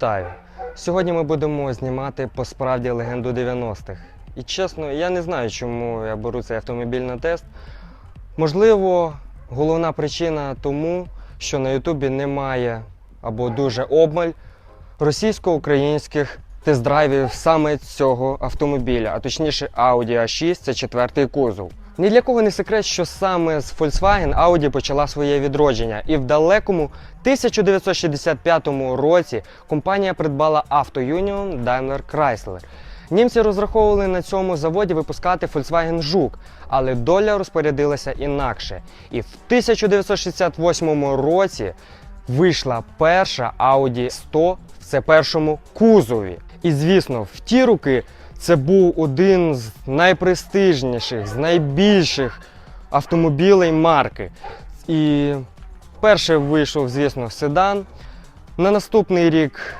Вітаю! Сьогодні ми будемо знімати по справді легенду 90-х. І чесно, я не знаю, чому я беру цей автомобіль на тест. Можливо, головна причина тому, що на Ютубі немає або дуже обмаль російсько-українських тест-драйвів саме цього автомобіля, а точніше Audi A6 це четвертий кузов. Ні для кого не секрет, що саме з Volkswagen Audi почала своє відродження, і в далекому 1965 році компанія придбала автоюніон Daimler Chrysler. Німці розраховували на цьому заводі випускати Volkswagen Жук, але доля розпорядилася інакше. І в 1968 році вийшла перша Audi 100 в це першому кузові. І звісно, в ті роки це був один з найпрестижніших, з найбільших автомобілей марки. І перше вийшов, звісно, седан. На наступний рік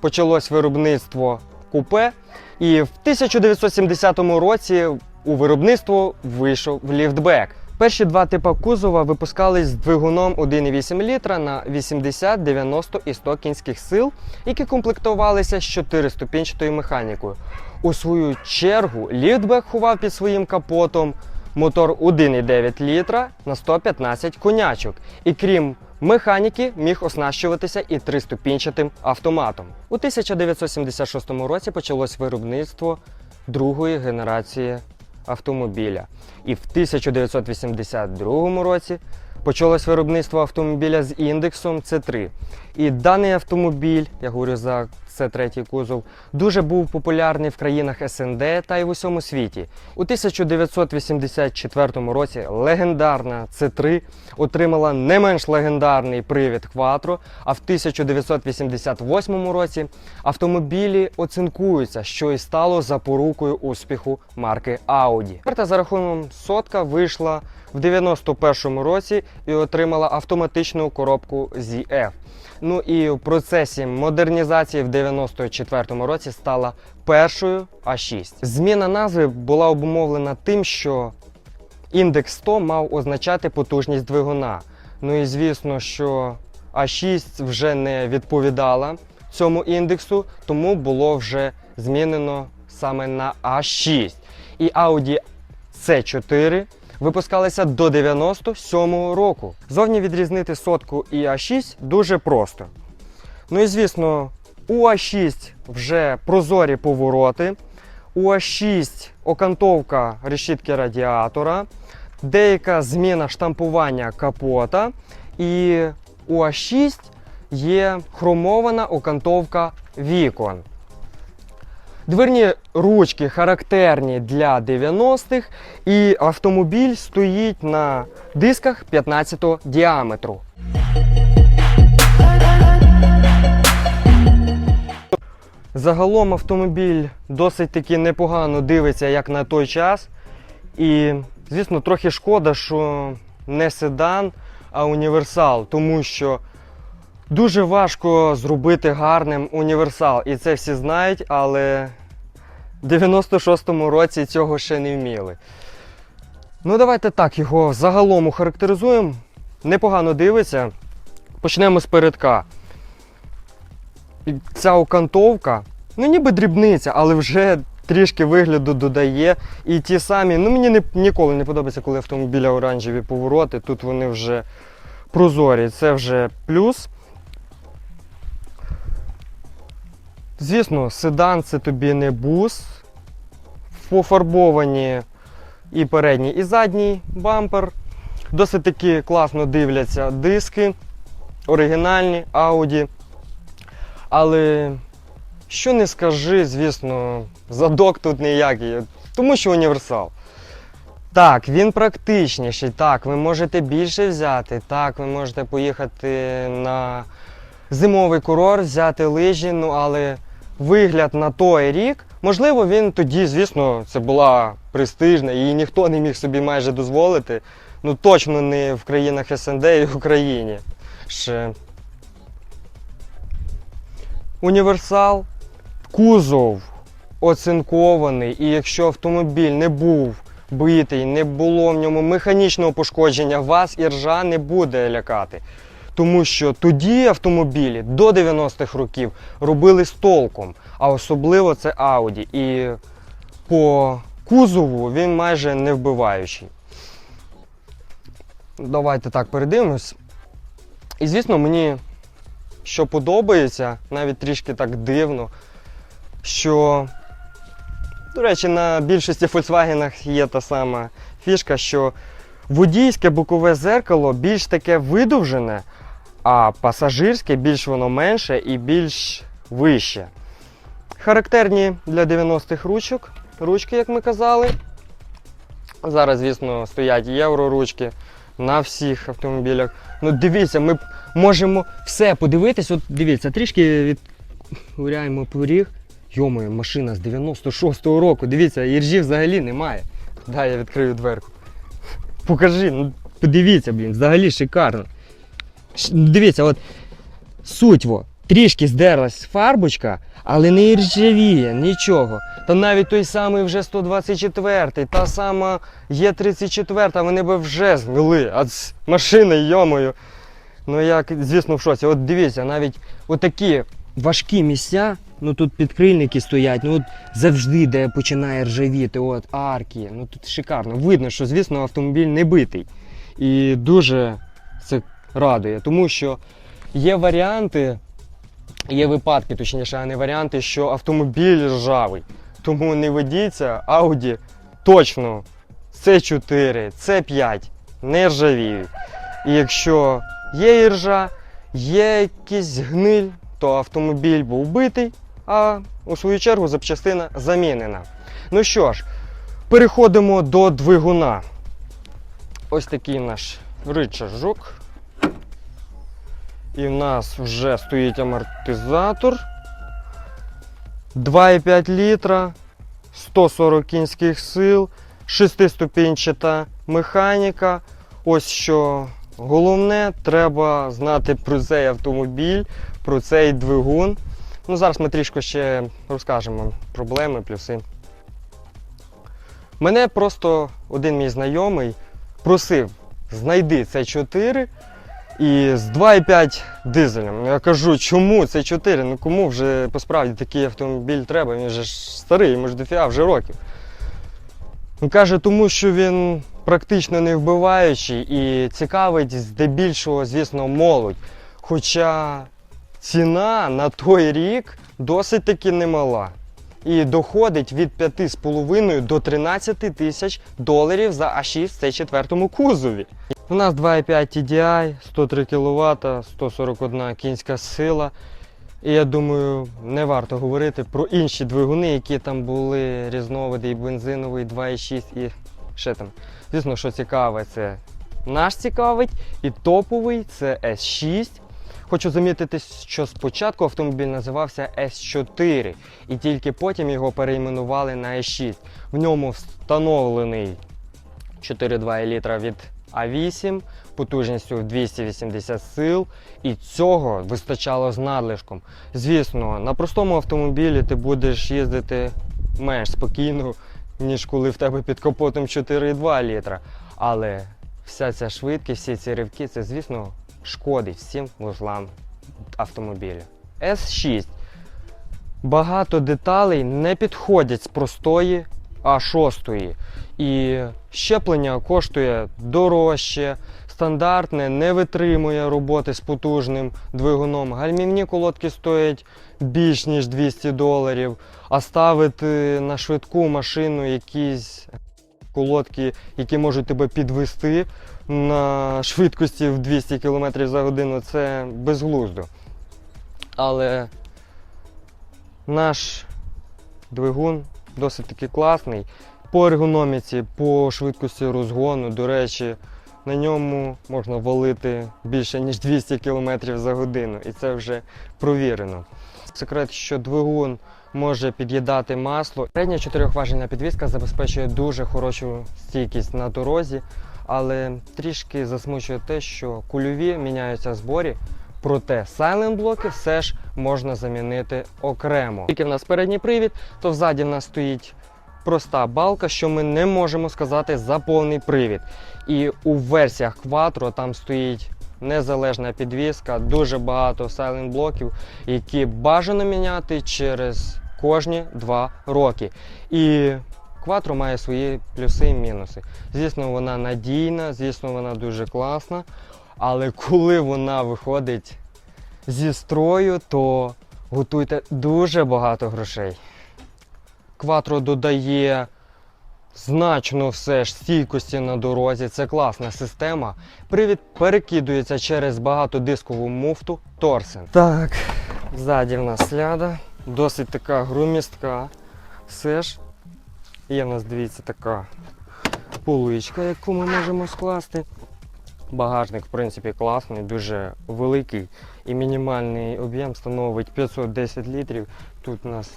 почалось виробництво купе. І в 1970 році у виробництво вийшов ліфтбек. Перші два типи кузова випускались з двигуном 1,8 літра на 80, 90 і 100 кінських сил, які комплектувалися з 4-ступінчатою механікою. У свою чергу ліфтбек ховав під своїм капотом мотор 1,9 літра на 115 конячок. І крім механіки, міг оснащуватися і триступінчатим автоматом. У 1976 році почалось виробництво другої генерації автомобіля. І в 1982 році почалось виробництво автомобіля з індексом С3. І даний автомобіль, я говорю за це третій кузов, дуже був популярний в країнах СНД та й в усьому світі. У 1984 році легендарна С3 отримала не менш легендарний привід Quattro, а в 1988 році автомобілі оцинкуються, що і стало запорукою успіху марки Audi. Карта за рахунком сотка вийшла в 91 році і отримала автоматичну коробку ZF. Ну і в процесі модернізації в 94 році стала першою А6. Зміна назви була обумовлена тим, що індекс 100 мав означати потужність двигуна. Ну і звісно, що А6 вже не відповідала цьому індексу, тому було вже змінено саме на А6. І Audi C4 випускалися до 97-го року. Зовні відрізнити сотку і А6 дуже просто. Ну і звісно, у А6 вже прозорі повороти, у А6 окантовка решітки радіатора, деяка зміна штампування капота, і у А6 є хромована окантовка вікон. Дверні ручки характерні для 90-х, і автомобіль стоїть на дисках 15 діаметру. Загалом автомобіль досить таки непогано дивиться, як на той час. І, звісно, трохи шкода, що не седан, а універсал, тому що дуже важко зробити гарним універсал. І це всі знають, але в 96-му році цього ще не вміли. Ну, давайте так його загалом охарактеризуємо. Непогано дивиться. Почнемо з передка. Ця окантовка, ну ніби дрібниця, але вже трішки вигляду додає. І ті самі, ну мені не, ніколи не подобається, коли автомобіля оранжеві повороти. Тут вони вже прозорі. Це вже плюс. Звісно, седан це тобі не бус. Пофарбовані і передній, і задній бампер. Досить таки класно дивляться диски, оригінальні Audi. Але що не скажи, звісно, задок тут ніякий, тому що універсал. Так, він практичніший, так, ви можете більше взяти, так, ви можете поїхати на зимовий курорт, взяти лижі, ну але вигляд на той рік, можливо, він тоді, звісно, це була престижна, її ніхто не міг собі майже дозволити. Ну точно не в країнах СНД і в Україні. Ще. Універсал, кузов оцинкований, і якщо автомобіль не був битий, не було в ньому механічного пошкодження, вас і ржа не буде лякати. Тому що тоді автомобілі до 90-х років робили з толком, а особливо це Audi. І по кузову він майже не вбиваючий. Давайте так передивимось. І звісно, мені що подобається, навіть трішки так дивно, що, до речі, на більшості Volkswagen є та сама фішка, що водійське бокове зеркало більш таке видовжене, а пасажирське більш воно менше і більш вище. Характерні для 90-х ручок, ручки, як ми казали. Зараз, звісно, стоять євроручки на всіх автомобілях. Ну, дивіться, ми можемо все подивитись. От дивіться, трішки відгуряємо поріг. Йомою, машина з 96-го року. Дивіться, іржі взагалі немає. Дай я відкрию дверку. Покажи, ну подивіться, блін, взагалі шикарно. Дивіться, от суть во. Трішки здерлась фарбочка, але не іржавіє, нічого. Та навіть той самий вже 124-й, та сама Є34, вони би вже змили. А з машини, йомою. Ну як, звісно, в шоці. От дивіться, навіть отакі важкі місця, ну тут підкрильники стоять, ну от завжди, де починає ржавіти, от арки. Ну тут шикарно. Видно, що, звісно, автомобіль не битий. І дуже це радує, тому що є варіанти, є випадки, точніше, а не варіанти, що автомобіль ржавий. Тому не ведіться, Audi точно C4, C5 не ржавіють. І якщо є іржа, є якийсь гниль, то автомобіль був битий, а у свою чергу запчастина замінена. Ну що ж, переходимо до двигуна. Ось такий наш рычажок. І в нас вже стоїть амортизатор. 2,5 літра, 140 кінських сил, 6-ступінчата механіка. Ось що головне, треба знати про цей автомобіль, про цей двигун. Ну, зараз ми трішки ще розкажемо проблеми, плюси. Мене просто один мій знайомий просив, знайди це 4 і з 2,5 дизелем. Я кажу, чому це 4? Ну кому вже посправді такий автомобіль треба? Він же ж старий, йому ж дофіга вже років. Він каже, тому що він практично не вбиваючий і цікавить здебільшого, звісно, молодь. Хоча ціна на той рік досить таки немала. І доходить від 5,5 до 13 тисяч доларів за А6 в C4 кузові. У нас 2,5 TDI, 103 кВт, 141 кінська сила. І я думаю, не варто говорити про інші двигуни, які там були різновиди, і бензиновий, 2,6 і ще там. Звісно, що цікаве, це наш цікавить, і топовий це S6. Хочу замітити, що спочатку автомобіль називався S4, і тільки потім його перейменували на S6. В ньому встановлений 4,2 літра від А8 потужністю в 280 сил, і цього вистачало з надлишком. Звісно, на простому автомобілі ти будеш їздити менш спокійно, ніж коли в тебе під капотом 4,2 літра. Але вся ця швидкість, всі ці ривки, це, звісно, шкодить всім вузлам автомобіля. S6. Багато деталей не підходять з простої А6. І щеплення коштує дорожче, стандартне, не витримує роботи з потужним двигуном. Гальмівні колодки стоять більш ніж 200 доларів, а ставити на швидку машину якісь колодки, які можуть тебе підвести на швидкості в 200 км за годину, це безглуздо. Але наш двигун досить таки класний. По ергономіці, по швидкості розгону, до речі, на ньому можна валити більше ніж 200 км за годину, і це вже провірено. Секрет, що двигун може під'їдати масло. Передня чотирьохважельна підвізка забезпечує дуже хорошу стійкість на дорозі, але трішки засмучує те, що кульові міняються в зборі. Проте сайлент блоки все ж можна замінити окремо. Тільки в нас передній привід, то взаді в нас стоїть проста балка, що ми не можемо сказати за повний привід. І у версіях Quattro там стоїть незалежна підвізка, дуже багато сайлент блоків, які бажано міняти через кожні 2 роки. І Quattro має свої плюси і мінуси. Звісно, вона надійна, звісно, вона дуже класна. Але коли вона виходить зі строю, то готуйте дуже багато грошей. Quattro додає значно все ж стійкості на дорозі. Це класна система. Привід перекидується через багатодискову муфту Торсен. Так, ззаді в нас ляда, досить така грумістка. Все ж є в нас, дивіться, така поличка, яку ми можемо скласти. Багажник, в принципі, класний, дуже великий і мінімальний об'єм становить 510 літрів. Тут у нас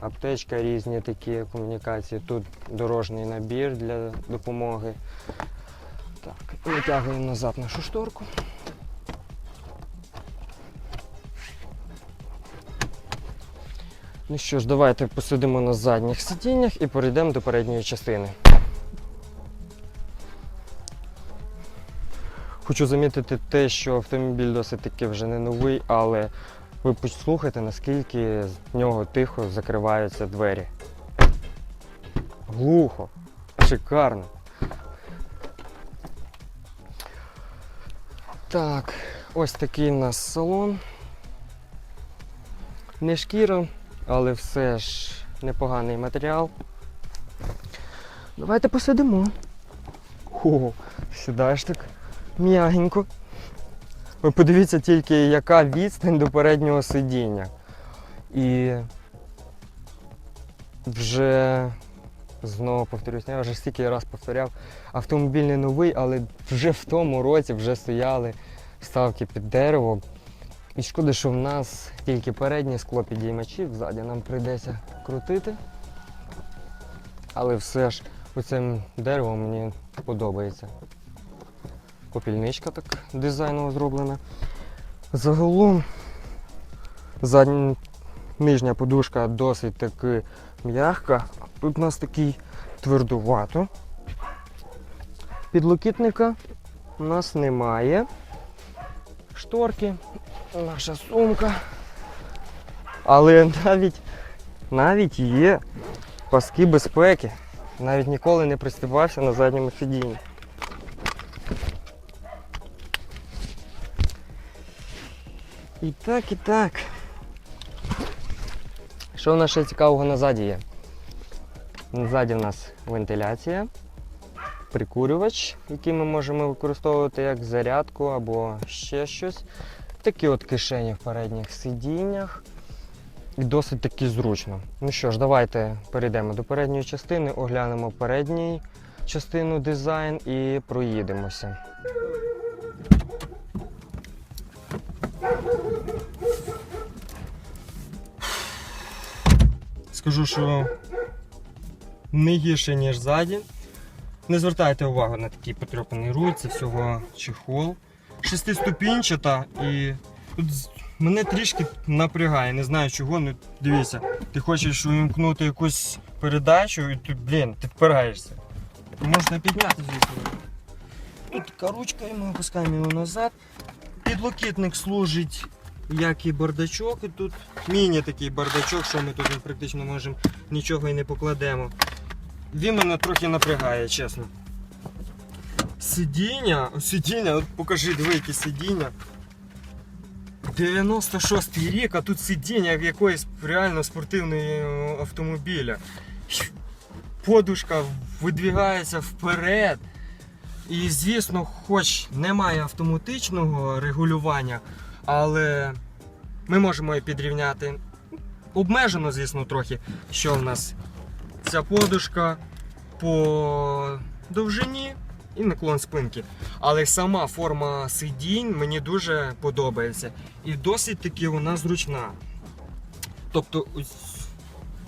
аптечка, різні такі комунікації. Тут дорожній набір для допомоги. Так, витягуємо назад нашу шторку. Ну що ж, давайте посидимо на задніх сидіннях і перейдемо до передньої частини. Хочу замітити те, що автомобіль досить таки вже не новий, але ви послухайте, наскільки з нього тихо закриваються двері. Глухо, шикарно. Так, ось такий у нас салон. Не шкіра, але все ж непоганий матеріал. Давайте посидимо. О, сідаєш так м'ягенько. Ви подивіться тільки, яка відстань до переднього сидіння. І вже знову повторюсь, я вже стільки раз повторяв, автомобіль не новий, але вже в тому році вже стояли вставки під дерево. І шкода, що в нас тільки переднє скло підіймачів, ззаді нам прийдеться крутити. Але все ж оцим деревом мені подобається. Попільничка так дизайново зроблена. Загалом задня нижня подушка досить таки м'яка. Тут у нас такий твердувато. Підлокітника у нас немає. Шторки, наша сумка. Але навіть, навіть є паски безпеки. Навіть ніколи не пристібався на задньому сидінні. І так, і так. Що в нас ще цікавого назаді є? Назаді в нас вентиляція, прикурювач, який ми можемо використовувати як зарядку або ще щось. Такі от кишені в передніх сидіннях. І досить таки зручно. Ну що ж, давайте перейдемо до передньої частини, оглянемо передній частину дизайн і проїдемося. Скажу, що не гірше, ніж ззаді. Не звертайте увагу на такий потрьопаний руль, це всього чехол. Шестиступінчата і тут мене трішки напрягає, не знаю чого. Ну дивіться, ти хочеш увімкнути якусь передачу і тут, блін, ти впираєшся. Можна підняти звідси. Тут така ручка, і ми опускаємо його назад. Підлокітник служить як і бардачок, і тут міні такий бардачок, що ми тут практично можемо нічого і не покладемо. Він мене трохи напрягає, чесно. Сидіння, сидіння, от покажи, диви, які сидіння. 96-й рік, а тут сидіння як якоїсь реально спортивної автомобіля. Подушка видвігається вперед. І звісно, хоч немає автоматичного регулювання, але ми можемо і підрівняти. Обмежено, звісно, трохи, що в нас ця подушка по довжині і наклон спинки. Але сама форма сидінь мені дуже подобається. І досить таки вона зручна. Тобто,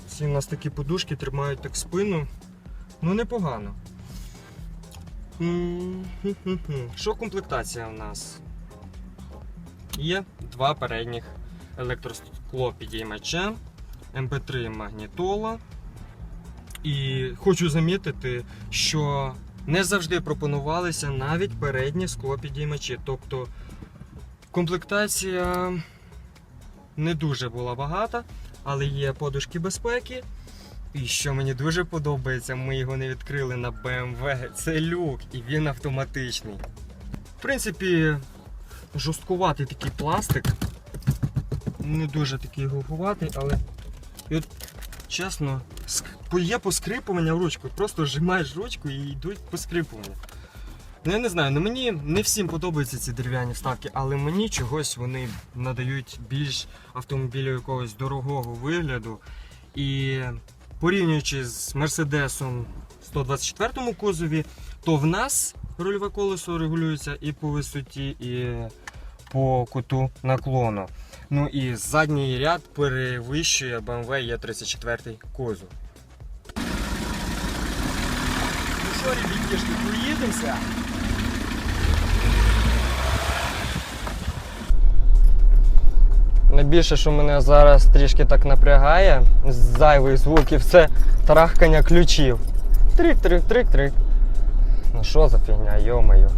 ці у нас такі подушки тримають так спину. Ну, непогано. Що комплектація у нас? Є два передніх електроскло підіймача, MP3 магнітола. І хочу замітити, що не завжди пропонувалися навіть передні склопідіймачі. Тобто комплектація не дуже була багата, але є подушки безпеки. І що мені дуже подобається, ми його не відкрили на BMW. Це люк, і він автоматичний. В принципі, жорсткуватий такий пластик. Не дуже такий глухуватий, але і от, чесно, є поскрипування в ручку. Просто вжимаєш ручку і йдуть поскрипування. Ну я не знаю, ну мені не всім подобаються ці дерев'яні вставки, але мені чогось вони надають більш автомобілю якогось дорогого вигляду. І порівнюючи з Мерседесом 124 кузові, то в нас рульове колесо регулюється і по висоті, і по куту наклону. Ну і задній ряд перевищує BMW E34 кузов. Ну що, ребятішки, поїдемося? Найбільше, що мене зараз трішки так напрягає з зайвих звуків, це трахкання ключів. Трик-трик-трик-трик. Ну що за фігня, йомаю.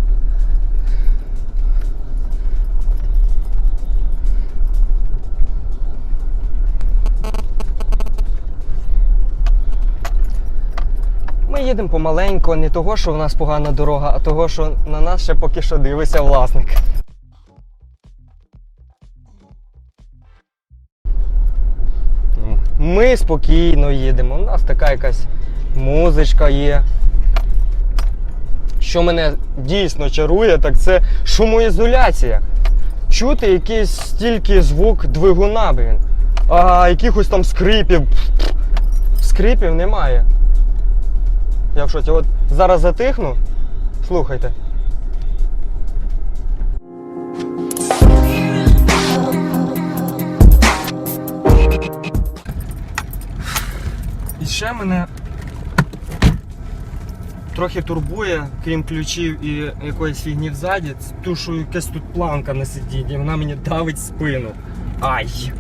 Ми їдемо помаленько, не того, що в нас погана дорога, а того, що на нас ще поки що дивиться власник. Ми спокійно їдемо. У нас така якась музичка є. Що мене дійсно чарує, так це шумоізоляція. Чути якийсь стільки звук двигуна, блін. А якихось там скрипів. Скрипів немає. Я в шоці. От зараз затихну. Слухайте. І ще мене трохи турбує, крім ключів і якоїсь фігні взаді, це ту, що якась тут планка на сидінні, вона мені давить спину. Ай!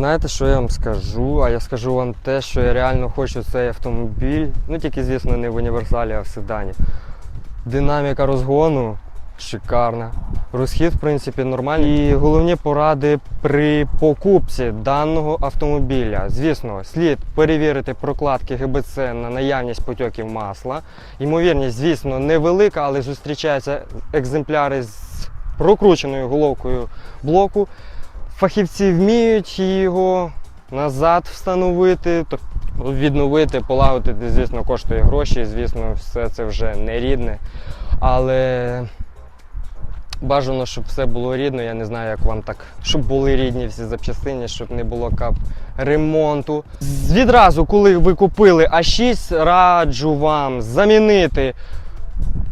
Знаєте, що я вам скажу? А я скажу вам те, що я реально хочу цей автомобіль. Ну тільки, звісно, не в універсалі, а в седані. Динаміка розгону шикарна. Розхід, в принципі, нормальний. І головні поради при покупці даного автомобіля. Звісно, слід перевірити прокладки ГБЦ на наявність потьоків масла. Ймовірність, звісно, невелика, але зустрічаються екземпляри з прокрученою головкою блоку. Фахівці вміють його назад встановити, відновити, полагодити, звісно, коштує гроші. Звісно, все це вже не рідне. Але бажано, щоб все було рідно. Я не знаю, як вам так, щоб були рідні всі запчастини, щоб не було кап ремонту. Відразу, коли ви купили А6, раджу вам замінити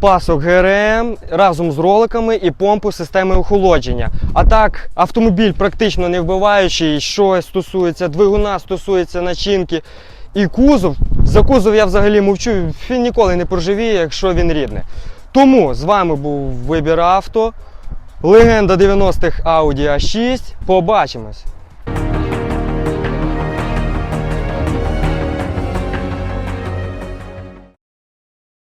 пасок ГРМ разом з роликами і помпу системи охолодження. А так, автомобіль практично не вбиваючий, що стосується двигуна, стосується начинки і кузов. За кузов я взагалі мовчу, він ніколи не проживіє, якщо він рідний. Тому з вами був вибір авто. Легенда 90-х Audi A6. Побачимось!